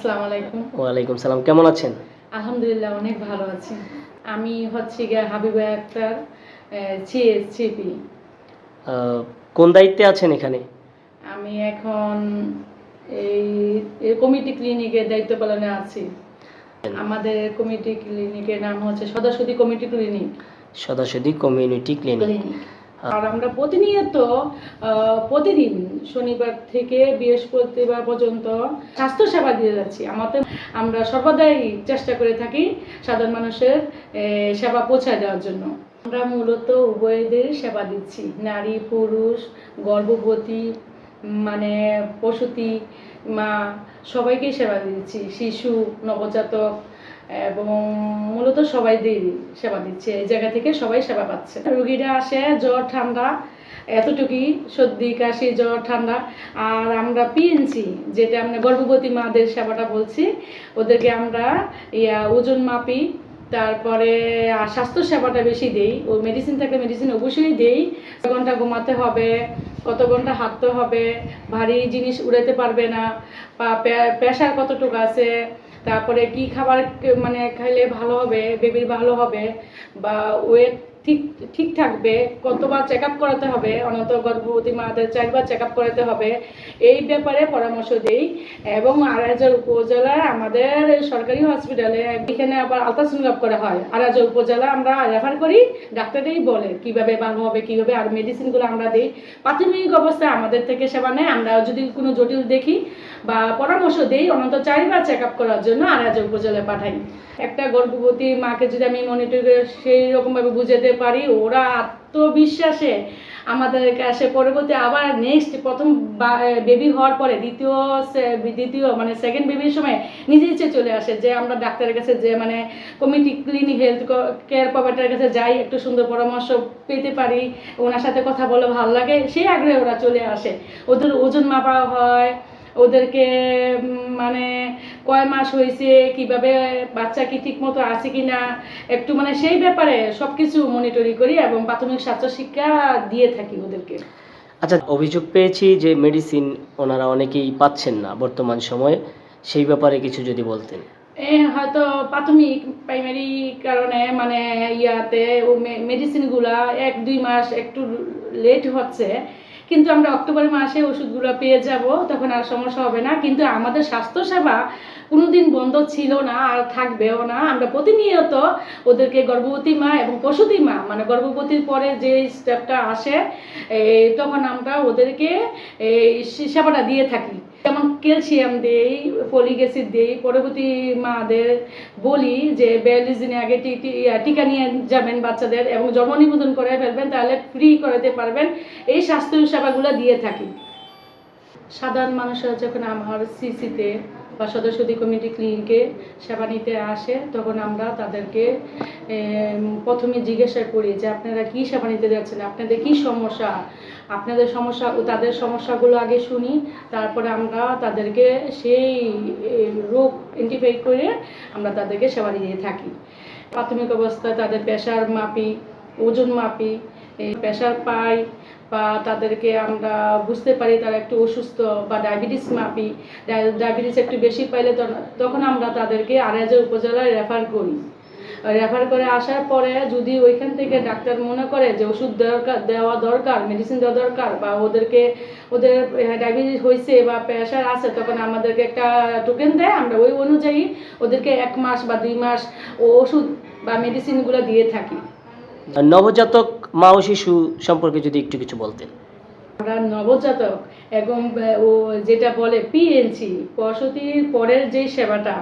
আসসালামু আলাইকুম। ওয়ালাইকুম সালাম কেমন আছেন? আলহামদুলিল্লাহ অনেক ভালো আছি। আমি হচ্ছে গিয়ে হাবিবা আক্তার সিএস সিপি আহ, কোন দায়িত্বে আছেন এখানে? আমি এখন এই কমিটি ক্লিনিকের দায়িত্ব পালনে আছি। আমাদের কমিটি ক্লিনিকের নাম হচ্ছে Sadasati committee clinic. Sadasadi community clinic. আর আমরা প্রতিনিয়ত প্রতিদিন শনিবার থেকে বৃহস্পতিবার পর্যন্ত স্বাস্থ্য সেবা দিয়ে যাচ্ছি। আমাদের, আমরা সর্বদাই চেষ্টা করে থাকি সাধারণ মানুষের সেবা পৌঁছায় দেওয়ার জন্য। আমরা মূলত উভয়দের সেবা দিচ্ছি। নারী, পুরুষ, গর্ভবতী মানে প্রসূতি, মা, সবাইকে সেবা দিচ্ছি। শিশু, নবজাতক এবং মূলত সবাই সেবা দিচ্ছে, এই জায়গা থেকে সবাই সেবা পাচ্ছে। রুগীরা আসে, জ্বর, ঠান্ডা, এতটুকুই, সর্দি, কাশি, জ্বর, ঠান্ডা। আর আমরা পিএনসি যেটা আমরা গর্ভবতী মাদের সেবাটা বলছি, ওদেরকে আমরা ইয়া, ওজন মাপি, তারপরে স্বাস্থ্য সেবাটা বেশি দেই। ও মেডিসিন থাকলে মেডিসিন অবশ্যই দেই। কত ঘণ্টা ঘুমাতে হবে, কত ঘণ্টা হাঁটতে হবে, ভারী জিনিস উড়াতে পারবে না, বা প্রেশার কতটুকু আছে তারপরে কি খাবার মানে খাইলে ভালো হবে বেবির ভালো হবে বা ওয়েট ঠিক ঠিক থাকবে। কতবার চেক আপ করাতে হবে অনত গর্ভবতী মাদের চারবার চেক আপ করাতে হবে। এই ব্যাপারে পরামর্শ দিই। এবং আড়াইজার উপজেলায় আমাদের সরকারি হসপিটালে এখানে আবার আলট্রাসোনোগ্রাফ করা হয়। আড়াইজার উপজেলা আমরা রেফার করি ডাক্তারই বলে কীভাবে ভালো হবে, কীভাবে আর মেডিসিনগুলো আমরা দিই। প্রাথমিক অবস্থায় আমাদের থেকে সেবা নেয়। আমরা যদি কোনো জটিল দেখি বা পরামর্শ দেই অনন্ত চারবার চেক আপ করার জন্য আড়াইজার উপজেলায় পাঠাই। একটা গর্ভবতী মাকে যদি আমি মনিটর করে সেই রকমভাবে বুঝাতে পারি, ওরা আত্মবিশ্বাসে আমাদের কাছে পরবর্তী আবার নেক্সট প্রথম বেবি হওয়ার পরে দ্বিতীয় দ্বিতীয় মানে সেকেন্ড বেবির সময় নিজে ইচ্ছে চলে আসে যে আমরা ডাক্তারের কাছে যে মানে কমিটি ক্লিনিক হেলথ কেয়ার প্রোভাইডারের কাছে যাই, একটু সুন্দর পরামর্শ পেতে পারি, ওনার সাথে কথা বলে ভালো লাগে, সেই আগ্রহে ওরা চলে আসে। ওদের ওজন মাপা হয় ওদেরকে মানে কয় মাস হয়েছে কীভাবে বাচ্চা কি ঠিক মতো আছে কি না একটু মানে সেই ব্যাপারে সব কিছু মনিটরি করি এবং প্রাথমিক স্বাস্থ্য শিক্ষা দিয়ে থাকি ওদেরকে। আচ্ছা অভিযোগ পেয়েছি যে মেডিসিন ওনারা অনেকেই পাচ্ছেন না বর্তমান সময়ে। সেই ব্যাপারে কিছু যদি বলতেন। এ হয়তো প্রাথমিক প্রাইমারি কারণে মানে ইয়াতে ও মেডিসিনগুলা এক দুই মাস একটু লেট হচ্ছে। কিন্তু আমরা অক্টোবর মাসে ওষুধগুলো পেয়ে যাব, তখন আর সমস্যা হবে না। কিন্তু আমাদের স্বাস্থ্যসেবা কোনোদিন বন্ধ ছিল না, আর থাকবেও না। আমরা প্রতিনিয়ত ওদেরকে গর্ভবতী মা এবং প্রসূতি মা মানে গর্ভবতীর পরে যে স্টেপটা আসে তখন আমরা ওদেরকে সেবাটা দিয়ে থাকি। যেমন ক্যালসিয়াম দেই ফলিক অ্যাসিড দেই পরবর্তী মাদের বলি যে বিয়াল্লিশ দিনে আগে টিকা নিয়ে যাবেন বাচ্চাদের এবং জন্ম নিবন্ধন করে ফেলবেন তাহলে ফ্রি করাতে পারবেন। এই স্বাস্থ্য সেবাগুলো দিয়ে থাকি। সাধারণ মানুষরা যখন আমার সিসিতে বা সদস্যদি কমিটি ক্লিনিকে সেবা নিতে আসে, তখন আমরা তাদেরকে প্রথমে জিজ্ঞাসা করি যে আপনারা কি সেবা নিতে যাচ্ছেন? আপনাদের কি সমস্যা? আপনাদের সমস্যা তাদের সমস্যাগুলো আগে শুনি, তারপরে আমরা তাদেরকে সেই রোগ আইডেন্টিফাই করে আমরা তাদেরকে সেবা দিয়ে থাকি। প্রাথমিক অবস্থায় তাদের প্রেশার মাপি, ওজন মাপি প্রেশার পাই বা তাদেরকে আমরা বুঝতে পারি তারা একটু অসুস্থ বা ডায়াবেটিস মাপি ডায়াবেটিস একটু বেশি পাইলে তখন- আমরা তাদেরকে আড়াইজার উপজেলায় রেফার করি। রেফার করে আসার পরে যদি ওইখান থেকে ডাক্তার মনে করে যে ওষুধ দরকার, দেওয়া দরকার মেডিসিন দেওয়া দরকার বা ওদেরকে, ওদের ডায়াবেটিস হয়েছে বা প্রেশার আছে, তখন আমাদেরকে একটা টোকেন দেয়। আমরা ওই অনুযায়ী ওদেরকে এক মাস বা দুই মাস ওষুধ বা মেডিসিনগুলো দিয়ে থাকি। নবজাতক মা ও শিশু সম্পর্কে যদি একটু কিছু বলতেন। আমরা নবজাতক এবং ও যেটা বলে পিএনসি প্রসূতির পরের যে সেবাটা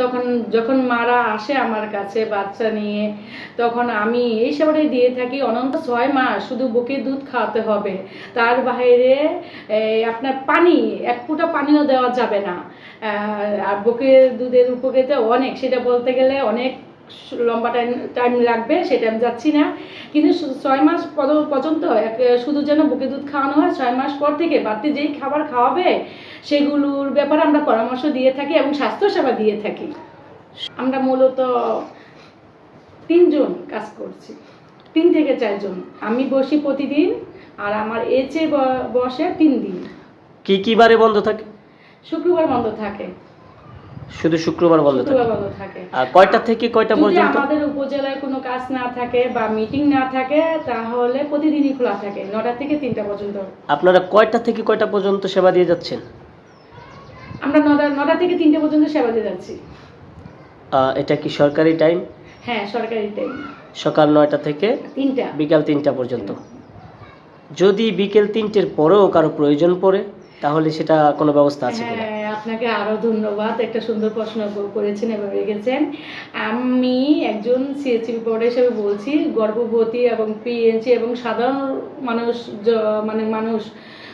তখন যখন মারা আসে আমার কাছে বাচ্চা নিয়ে, তখন আমি এই সেবাটাই দিয়ে থাকি। অনন্ত ছয় মাস শুধু বুকে দুধ খাওয়াতে হবে। তার বাইরে আপনার পানি, এক ফুটা পানিও দেওয়া যাবে না। আর বুকের দুধের উপকারিতা অনেক। সেটা বলতে গেলে অনেক লম্বা টাইম টাইম লাগবে সেটা আমি যাচ্ছি না। কিন্তু ছয় মাস পর- পর্যন্ত শুধু যেন বুকে দুধ খাওয়ানো হয় ছয় মাস পর থেকে বাড়তি যেই খাবার খাওয়াবে সেগুলোর ব্যাপারে আমরা পরামর্শ দিয়ে থাকি এবং স্বাস্থ্যসেবা দিয়ে থাকি। আমরা মূলত তিনজন কাজ করছি তিন থেকে চারজন। আমি বসি প্রতিদিন আর আমার এচে বসে তিন দিন। কি কি বারে বন্ধ থাকে? শুক্রবার বন্ধ থাকে। শুধু শুক্রবার বন্ধ থাকে। আর কয়টা থেকে কয়টা পর্যন্ত? আমাদের উপজেলায় কোনো কাজ না থাকে বা মিটিং না থাকে তাহলে প্রতিদিনই খোলা থাকে নটা থেকে তিনটা পর্যন্ত। আপনারা কয়টা থেকে কয়টা পর্যন্ত সেবা দিয়ে যাচ্ছেন? আমরা নটা নটা থেকে তিনটা পর্যন্ত সেবা দিয়ে যাচ্ছি। এটা কি সরকারি টাইম হ্যাঁ সরকারি টাইম সকাল নয়টা থেকে তিনটা। বিকাল তিনটা পর্যন্ত। যদি বিকেল তিনটের পরেও কারও প্রয়োজন পড়ে তাহলে সেটা কোনো ব্যবস্থা আছে কিনা? হ্যাঁ আপনাকে আরও ধন্যবাদ। একটা সুন্দর প্রশ্ন করেছেন এবং রেখেছেন। আমি একজন সিএসসি রিপোর্টার হিসেবে বলছি, গর্ভবতী এবং পিএনসি এবং সাধারণ মানুষ মানে মানুষ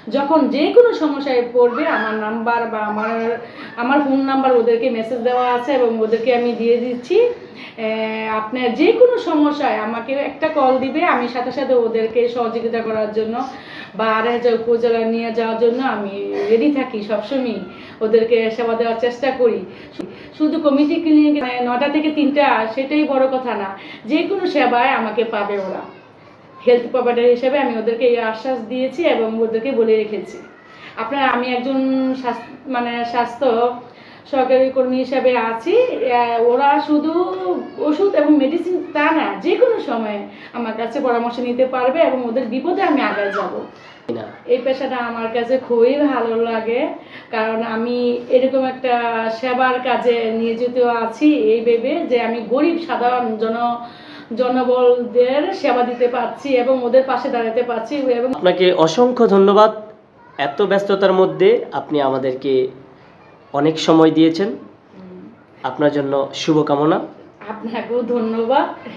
যখন যে কোনো সমস্যায় পড়বে, আমার নাম্বার বা আমার আমার ফোন নাম্বার ওদেরকে মেসেজ দেওয়া আছে এবং ওদেরকে আমি দিয়ে দিচ্ছি। আপনার যে কোনো সমস্যায় আমাকে একটা কল দিবে, আমি সাথে সাথে ওদেরকে সহযোগিতা করার জন্য বা আড়াইহাজার উপজেলা নিয়ে যাওয়ার জন্য আমি রেডি থাকি সবসময় ওদেরকে সেবা দেওয়ার চেষ্টা করি। শুধু কমিটি ক্লিনিক নটা থেকে তিনটা, সেটাই বড় কথা না, যে কোনো সেবায় আমাকে পাবে ওরা। হেলথ প্রোভাইডার হিসেবে আমি ওদেরকে এই আশ্বাস দিয়েছি এবং ওদেরকে বলে রেখেছি। আপনার আমি একজন স্বাস্থ্য মানে স্বাস্থ্য সরকারি কর্মী হিসাবে আছি। ওরা শুধু ওষুধ এবং মেডিসিন তা না যে কোনো সময়ে আমার কাছে পরামর্শ নিতে পারবে এবং ওদের বিপদে আমি আগে যাব। এই পেশাটা আমার কাছে খুবই ভালো লাগে কারণ আমি এরকম একটা সেবার কাজে নিয়োজিত আছি এই ভেবে যে আমি গরিব সাধারণ জন জনবলদের সেবা দিতে পারছি এবং ওদের পাশে দাঁড়াতে পারছি এবং আপনাকে অসংখ্য ধন্যবাদ। এত ব্যস্ততার মধ্যে আপনি আমাদেরকে অনেক সময় দিয়েছেন। আপনার জন্য শুভকামনা। আপনাকেও ধন্যবাদ।